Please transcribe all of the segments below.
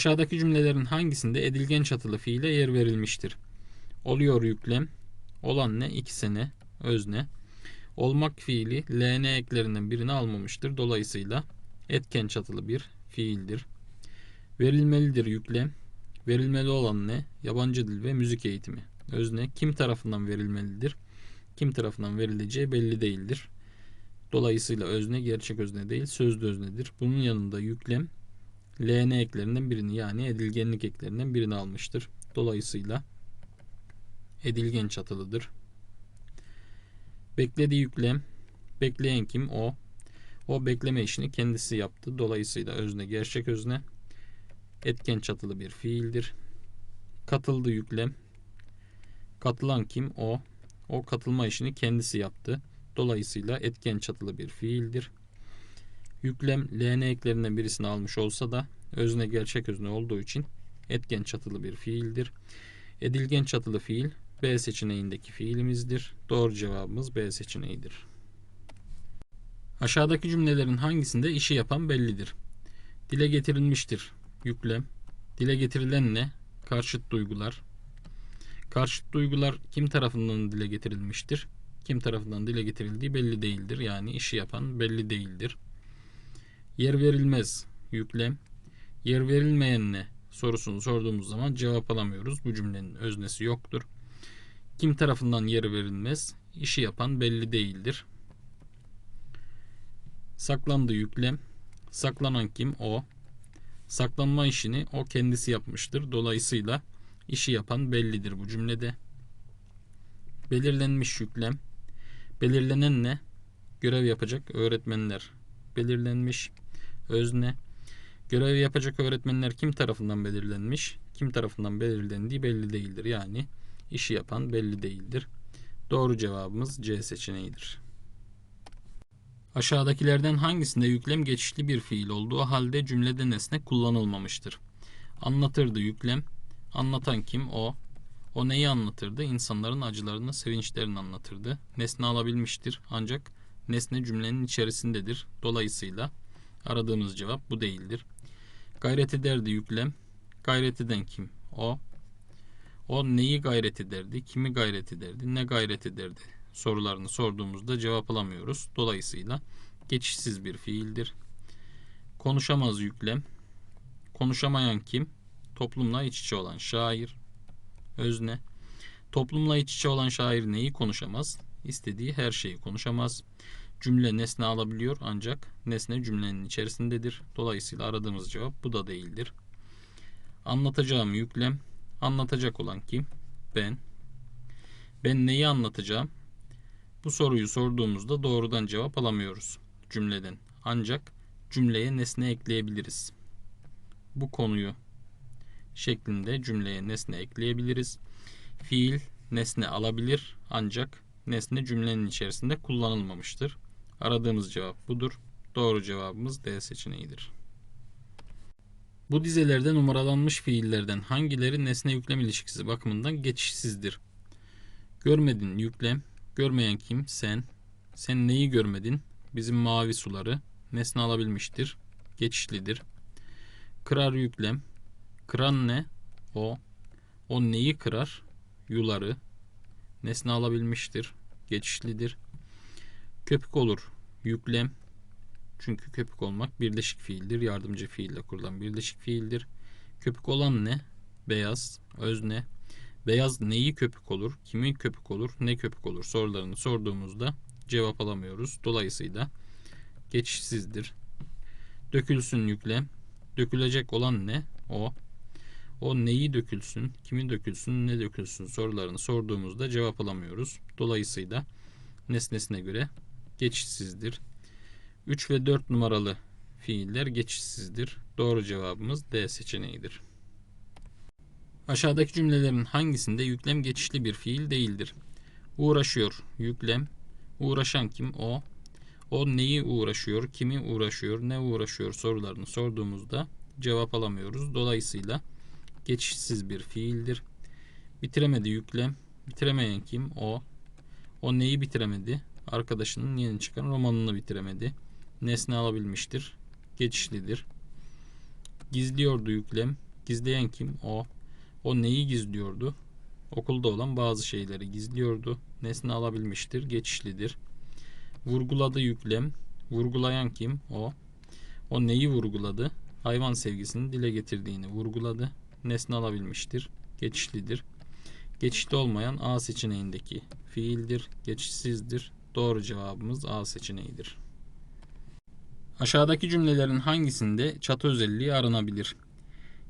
Aşağıdaki cümlelerin hangisinde edilgen çatılı fiile yer verilmiştir? Oluyor yüklem. Olan ne? İkisine. Özne. Olmak fiili LN eklerinden birini almamıştır. Dolayısıyla etken çatılı bir fiildir. Verilmelidir yüklem. Verilmeli olan ne? Yabancı dil ve müzik eğitimi. Özne kim tarafından verilmelidir? Kim tarafından verileceği belli değildir. Dolayısıyla özne gerçek özne değil sözlü öznedir. Bunun yanında yüklem LN eklerinden birini yani edilgenlik eklerinden birini almıştır. Dolayısıyla edilgen çatılıdır. Beklediği yüklem bekleyen kim? O. O bekleme işini kendisi yaptı. Dolayısıyla özne gerçek özne etken çatılı bir fiildir. Katıldı yüklem. Katılan kim? O. O katılma işini kendisi yaptı. Dolayısıyla etken çatılı bir fiildir. Yüklem LN eklerinden birisini almış olsa da özne gerçek özne olduğu için etken çatılı bir fiildir. Edilgen çatılı fiil B seçeneğindeki fiilimizdir. Doğru cevabımız B seçeneğidir. Aşağıdaki cümlelerin hangisinde işi yapan bellidir? Dile getirilmiştir. Yüklem. Dile getirilen ne? Karşıt duygular. Karşıt duygular kim tarafından dile getirilmiştir? Kim tarafından dile getirildiği belli değildir. Yani işi yapan belli değildir. Yer verilmez. Yüklem. Yer verilmeyen ne? Sorusunu sorduğumuz zaman cevap alamıyoruz. Bu cümlenin öznesi yoktur. Kim tarafından yer verilmez? İşi yapan belli değildir. Saklandı yüklem. Saklanan kim? O. Saklanma işini o kendisi yapmıştır. Dolayısıyla işi yapan bellidir bu cümlede. Belirlenmiş yüklem. Belirlenen ne? Görev yapacak öğretmenler. Belirlenmiş özne. Görev yapacak öğretmenler kim tarafından belirlenmiş? Kim tarafından belirlendiği belli değildir. Yani işi yapan belli değildir. Doğru cevabımız C seçeneğidir. Aşağıdakilerden hangisinde yüklem geçişli bir fiil olduğu halde cümlede nesne kullanılmamıştır? Anlatırdı yüklem. Anlatan kim? O. O neyi anlatırdı? İnsanların acılarını, sevinçlerini anlatırdı. Nesne alabilmiştir ancak nesne cümlenin içerisindedir. Dolayısıyla aradığımız cevap bu değildir. Gayret ederdi yüklem. Gayret eden kim? O. O neyi gayret ederdi? Kimi gayret ederdi? Ne gayret ederdi? Sorularını sorduğumuzda cevap alamıyoruz. Dolayısıyla geçişsiz bir fiildir. Konuşamaz yüklem. Konuşamayan kim? Toplumla iç içe olan şair. Özne. Toplumla iç içe olan şair neyi konuşamaz? İstediği her şeyi konuşamaz. Cümle nesne alabiliyor ancak nesne cümlenin içerisindedir. Dolayısıyla aradığımız cevap bu da değildir. Anlatacağım yüklem. Anlatacak olan kim? Ben. Ben neyi anlatacağım? Bu soruyu sorduğumuzda doğrudan cevap alamıyoruz cümleden. Ancak cümleye nesne ekleyebiliriz. Bu konuyu şeklinde cümleye nesne ekleyebiliriz. Fiil nesne alabilir ancak nesne cümlenin içerisinde kullanılmamıştır. Aradığımız cevap budur. Doğru cevabımız D seçeneğidir. Bu dizelerde numaralanmış fiillerden hangileri nesne yüklem ilişkisi bakımından geçişsizdir? Görmedin yüklem. Görmeyen kim? Sen. Sen neyi görmedin? Bizim mavi suları. Nesne alabilmiştir. Geçişlidir. Kırar yüklem. Kıran ne? O. O neyi kırar? Yuları. Nesne alabilmiştir. Geçişlidir. Köpük olur. Yüklem. Çünkü köpük olmak birleşik fiildir. Yardımcı fiille kurulan birleşik fiildir. Köpük olan ne? Beyaz. Özne. Beyaz neyi köpük olur? Kimi köpük olur? Ne köpük olur? Sorularını sorduğumuzda cevap alamıyoruz. Dolayısıyla geçişsizdir. Dökülsün yüklem. Dökülecek olan ne? O. O neyi dökülsün, kimi dökülsün, ne dökülsün sorularını sorduğumuzda cevap alamıyoruz. Dolayısıyla nesnesine göre geçişsizdir. 3 ve 4 numaralı fiiller geçişsizdir. Doğru cevabımız D seçeneğidir. Aşağıdaki cümlelerin hangisinde yüklem geçişli bir fiil değildir? Uğraşıyor, yüklem. Uğraşan kim? O. O neyi uğraşıyor, kimi uğraşıyor, ne uğraşıyor sorularını sorduğumuzda cevap alamıyoruz. Dolayısıyla geçişsiz bir fiildir. Bitiremedi yüklem. Bitiremeyen kim? O. O neyi bitiremedi? Arkadaşının yeni çıkan romanını bitiremedi. Nesne alabilmiştir. Geçişlidir. Gizliyordu yüklem. Gizleyen kim? O. O neyi gizliyordu? Okulda olan bazı şeyleri gizliyordu. Nesne alabilmiştir. Geçişlidir. Vurguladı yüklem. Vurgulayan kim? O. O neyi vurguladı? Hayvan sevgisini dile getirdiğini vurguladı. Nesne alabilmiştir. Geçişlidir. Geçişli olmayan A seçeneğindeki fiildir. Geçişsizdir. Doğru cevabımız A seçeneğidir. Aşağıdaki cümlelerin hangisinde çatı özelliği aranabilir?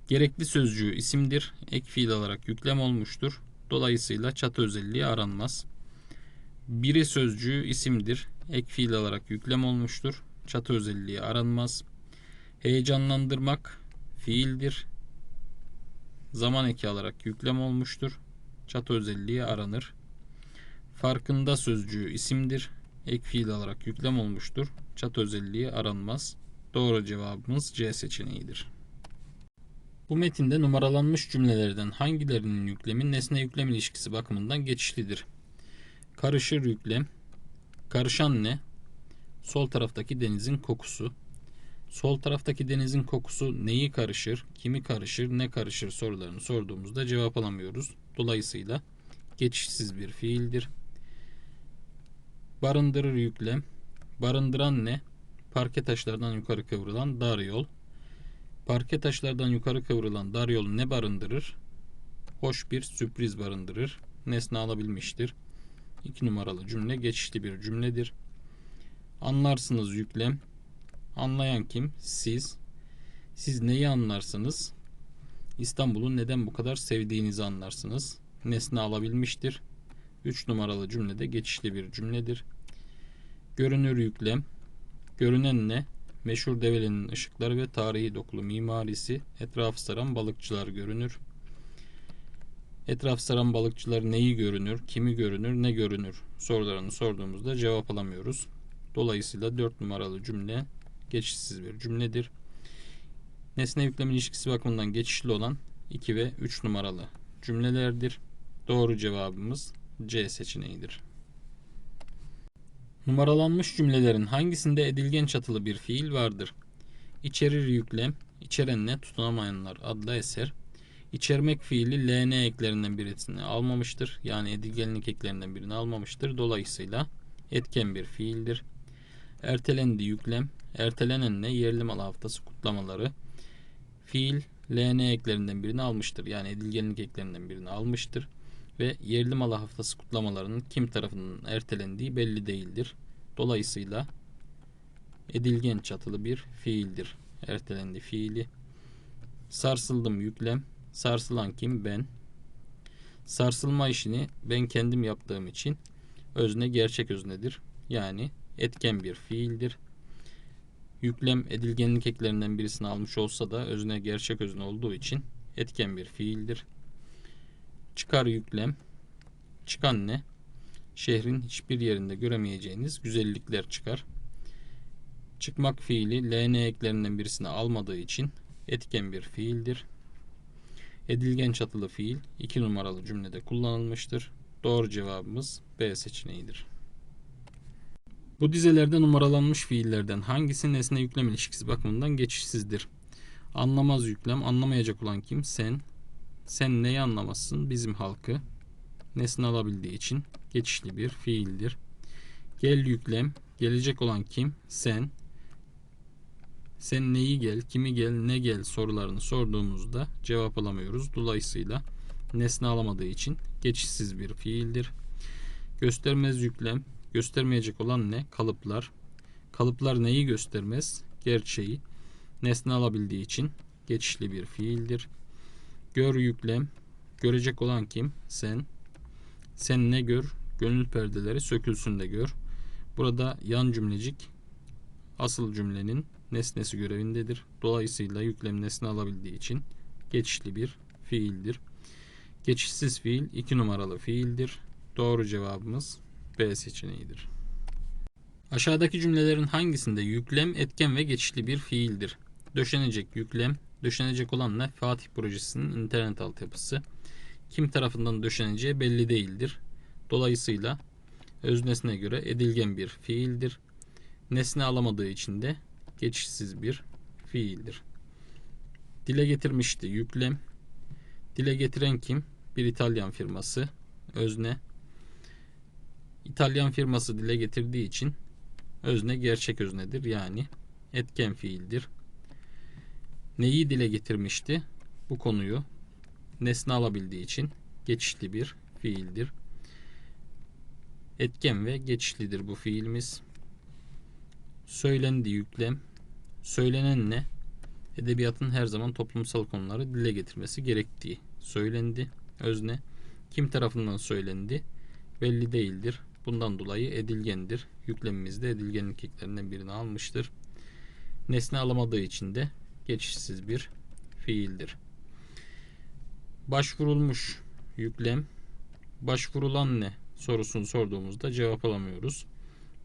Gerekli sözcüğü isimdir. Ek fiil olarak yüklem olmuştur. Dolayısıyla çatı özelliği aranmaz. Biri sözcüğü isimdir. Ek fiil olarak yüklem olmuştur. Çatı özelliği aranmaz. Heyecanlandırmak fiildir. Zaman eki alarak yüklem olmuştur. Çatı özelliği aranır. Farkında sözcüğü isimdir. Ek fiil olarak yüklem olmuştur. Çatı özelliği aranmaz. Doğru cevabımız C seçeneğidir. Bu metinde numaralanmış cümlelerden hangilerinin yüklemi nesne yüklem ilişkisi bakımından geçişlidir? Karışır yüklem, karışan ne? Sol taraftaki denizin kokusu. Sol taraftaki denizin kokusu neyi karışır, kimi karışır, ne karışır sorularını sorduğumuzda cevap alamıyoruz. Dolayısıyla geçişsiz bir fiildir. Barındırır yüklem. Barındıran ne? Parke taşlardan yukarı kıvrılan dar yol. Parke taşlardan yukarı kıvrılan dar yol ne barındırır? Hoş bir sürpriz barındırır. Nesne alabilmiştir. 2 numaralı cümle geçişli bir cümledir. Anlarsınız yüklem. Anlayan kim? Siz. Siz neyi anlarsınız? İstanbul'u neden bu kadar sevdiğinizi anlarsınız. Nesne alabilmiştir. 3 numaralı cümlede geçişli bir cümledir. Görünür yüklem. Görünen ne? Meşhur Develi'nin ışıkları ve tarihi dokulu mimarisi, etrafı saran balıkçılar görünür. Etraf saran balıkçılar neyi görünür, kimi görünür, ne görünür sorularını sorduğumuzda cevap alamıyoruz. Dolayısıyla 4 numaralı cümle geçişsiz bir cümledir. Nesne yüklem ilişkisi bakımından geçişli olan 2 ve 3 numaralı cümlelerdir. Doğru cevabımız C seçeneğidir. Numaralanmış cümlelerin hangisinde edilgen çatılı bir fiil vardır? İçerir yüklem, içerenle tutunamayanlar adlı eser. İçermek fiili LN eklerinden birisini almamıştır. Yani edilgenlik eklerinden birini almamıştır. Dolayısıyla etken bir fiildir. Ertelendi yüklem, ertelenenle yerli mal haftası kutlamaları. Fiil LN eklerinden birini almıştır. Yani edilgenlik eklerinden birini almıştır ve yerli malı haftası kutlamalarının kim tarafından ertelendiği belli değildir. Dolayısıyla edilgen çatılı bir fiildir. Ertelendi fiili. Sarsıldım yüklem. Sarsılan kim? Ben. Sarsılma işini ben kendim yaptığım için özne gerçek öznedir. Yani etken bir fiildir. Yüklem edilgenlik eklerinden birisini almış olsa da özne gerçek özne olduğu için etken bir fiildir. Çıkar yüklem. Çıkan ne? Şehrin hiçbir yerinde göremeyeceğiniz güzellikler çıkar. Çıkmak fiili LN eklerinden birisini almadığı için etken bir fiildir. Edilgen çatılı fiil 2 numaralı cümlede kullanılmıştır. Doğru cevabımız B seçeneğidir. Bu dizelerde numaralanmış fiillerden hangisi nesne yüklem ilişkisi bakımından geçişsizdir? Anlamaz yüklem, anlamayacak olan kim? Sen. Sen neyi anlamazsın? Bizim halkı. Nesne alabildiği için geçişli bir fiildir. Gel yüklem, gelecek olan kim? Sen. Sen neyi gel, kimi gel, ne gel sorularını sorduğumuzda cevap alamıyoruz. Dolayısıyla nesne alamadığı için geçişsiz bir fiildir. Göstermez yüklem, göstermeyecek olan ne? Kalıplar. Kalıplar neyi göstermez? Gerçeği. Nesne alabildiği için geçişli bir fiildir. Gör yüklem, görecek olan kim? Sen. Sen ne gör? Gönül perdeleri sökülsün de gör. Burada yan cümlecik asıl cümlenin nesnesi görevindedir. Dolayısıyla yüklem nesne alabildiği için geçişli bir fiildir. Geçişsiz fiil 2 numaralı fiildir. Doğru cevabımız B seçeneğidir. Aşağıdaki cümlelerin hangisinde yüklem etken ve geçişli bir fiildir? Döşenecek yüklem, döşenecek olan ne? Fatih projesinin internet altyapısı. Kim tarafından döşeneceği belli değildir. Dolayısıyla öznesine göre edilgen bir fiildir. Nesne alamadığı için de geçişsiz bir fiildir. Dile getirmişti yüklem. Dile getiren kim? Bir İtalyan firması. Özne. İtalyan firması dile getirdiği için özne gerçek öznedir. Yani etken fiildir. Neyi dile getirmişti? Bu konuyu nesne alabildiği için geçişli bir fiildir. Etken ve geçişlidir bu fiilimiz. Söylendi yüklem. Söylenen ne? Edebiyatın her zaman toplumsal konuları dile getirmesi gerektiği söylendi. Özne kim tarafından söylendi? Belli değildir. Bundan dolayı edilgendir. Yüklemimiz de edilgenlik eklerinden birini almıştır. Nesne alamadığı için de geçişsiz bir fiildir. Başvurulmuş yüklem başvurulan ne sorusunu sorduğumuzda cevap alamıyoruz.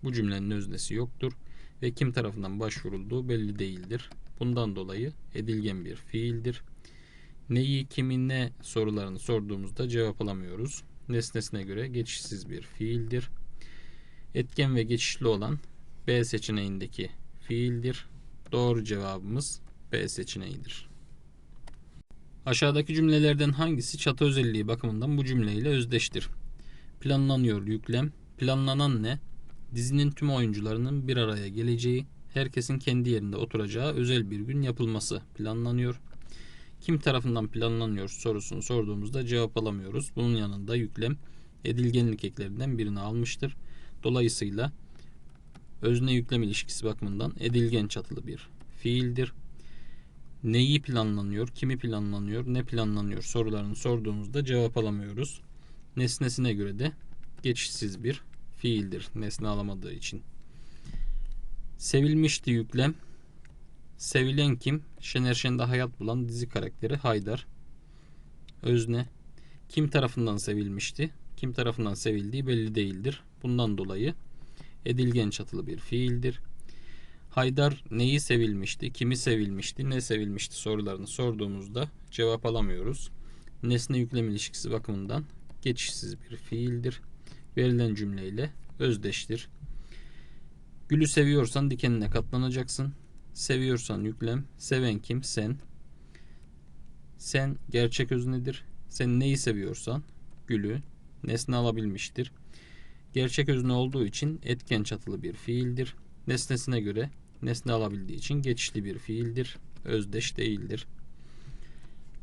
Bu cümlenin öznesi yoktur ve kim tarafından başvurulduğu belli değildir. Bundan dolayı edilgen bir fiildir. Neyi, kimin, ne sorularını sorduğumuzda cevap alamıyoruz. Nesnesine göre geçişsiz bir fiildir. Etken ve geçişli olan B seçeneğindeki fiildir. Doğru cevabımız Seçeneğidir. Aşağıdaki cümlelerden hangisi çatı özelliği bakımından bu cümleyle özdeştir? Planlanıyor yüklem. Planlanan ne? Dizinin tüm oyuncularının bir araya geleceği, herkesin kendi yerinde oturacağı özel bir gün yapılması planlanıyor. Kim tarafından planlanıyor sorusunu sorduğumuzda cevap alamıyoruz. Bunun yanında yüklem edilgenlik eklerinden birini almıştır. Dolayısıyla özne yüklem ilişkisi bakımından edilgen çatılı bir fiildir. Neyi planlanıyor, kimi planlanıyor, ne planlanıyor sorularını sorduğumuzda cevap alamıyoruz. Nesnesine göre de geçişsiz bir fiildir nesne alamadığı için. Sevilmişti yüklem. Sevilen kim? Şener Şen'de hayat bulan dizi karakteri Haydar. Özne. Kim tarafından sevilmişti? Kim tarafından sevildiği belli değildir. Bundan dolayı edilgen çatılı bir fiildir. Haydar neyi sevilmişti, kimi sevilmişti, ne sevilmişti sorularını sorduğumuzda cevap alamıyoruz. Nesne yüklem ilişkisi bakımından geçişsiz bir fiildir. Verilen cümleyle özdeştir. Gülü seviyorsan dikenine katlanacaksın. Seviyorsan yüklem. Seven kim? Sen. Sen gerçek öznedir. Sen neyi seviyorsan gülü nesne alabilmiştir. Gerçek özne olduğu için etken çatılı bir fiildir. Nesnesine göre nesne alabildiği için geçişli bir fiildir. Özdeş değildir.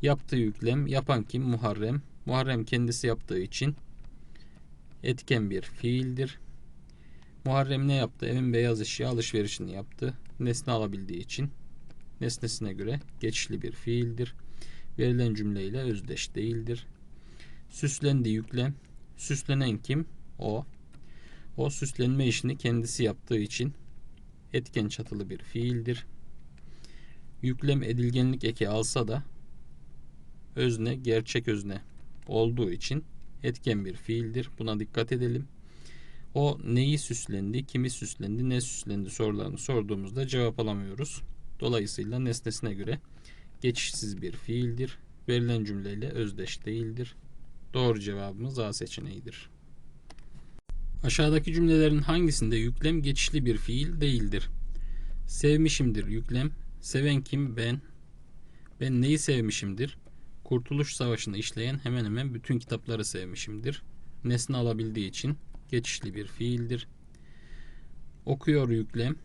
Yaptığı yüklem yapan kim? Muharrem. Muharrem kendisi yaptığı için etken bir fiildir. Muharrem ne yaptı? Evin beyaz eşya alışverişini yaptı. Nesne alabildiği için nesnesine göre geçişli bir fiildir. Verilen cümleyle özdeş değildir. Süslendi yüklem. Süslenen kim? O. O süslenme işini kendisi yaptığı için etken çatılı bir fiildir. Yüklem edilgenlik eki alsa da özne gerçek özne olduğu için etken bir fiildir. Buna dikkat edelim. O neyi süslendi, kimi süslendi, ne süslendi sorularını sorduğumuzda cevap alamıyoruz. Dolayısıyla nesnesine göre geçişsiz bir fiildir. Verilen cümleyle özdeş değildir. Doğru cevabımız A seçeneğidir. Aşağıdaki cümlelerin hangisinde yüklem geçişli bir fiil değildir? Sevmişimdir yüklem. Seven kim? Ben. Ben neyi sevmişimdir? Kurtuluş Savaşı'nı işleyen hemen hemen bütün kitapları sevmişimdir. Nesne alabildiği için geçişli bir fiildir. Okuyor yüklem.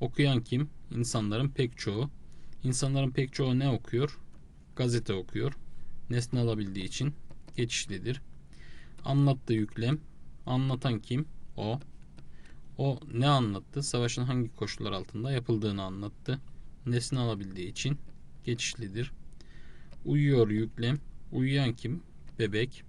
Okuyan kim? İnsanların pek çoğu. İnsanların pek çoğu ne okuyor? Gazete okuyor. Nesne alabildiği için geçişlidir. Anlattı yüklem. Anlatan kim? O. O ne anlattı? Savaşın hangi koşullar altında yapıldığını anlattı. Nesne alabildiği için geçişlidir. Uyuyor yüklem. Uyuyan kim? Bebek.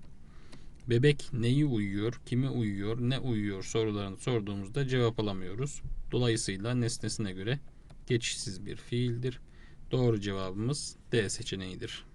Bebek neyi uyuyor, kimi uyuyor, ne uyuyor sorularını sorduğumuzda cevap alamıyoruz. Dolayısıyla nesnesine göre geçişsiz bir fiildir. Doğru cevabımız D seçeneğidir.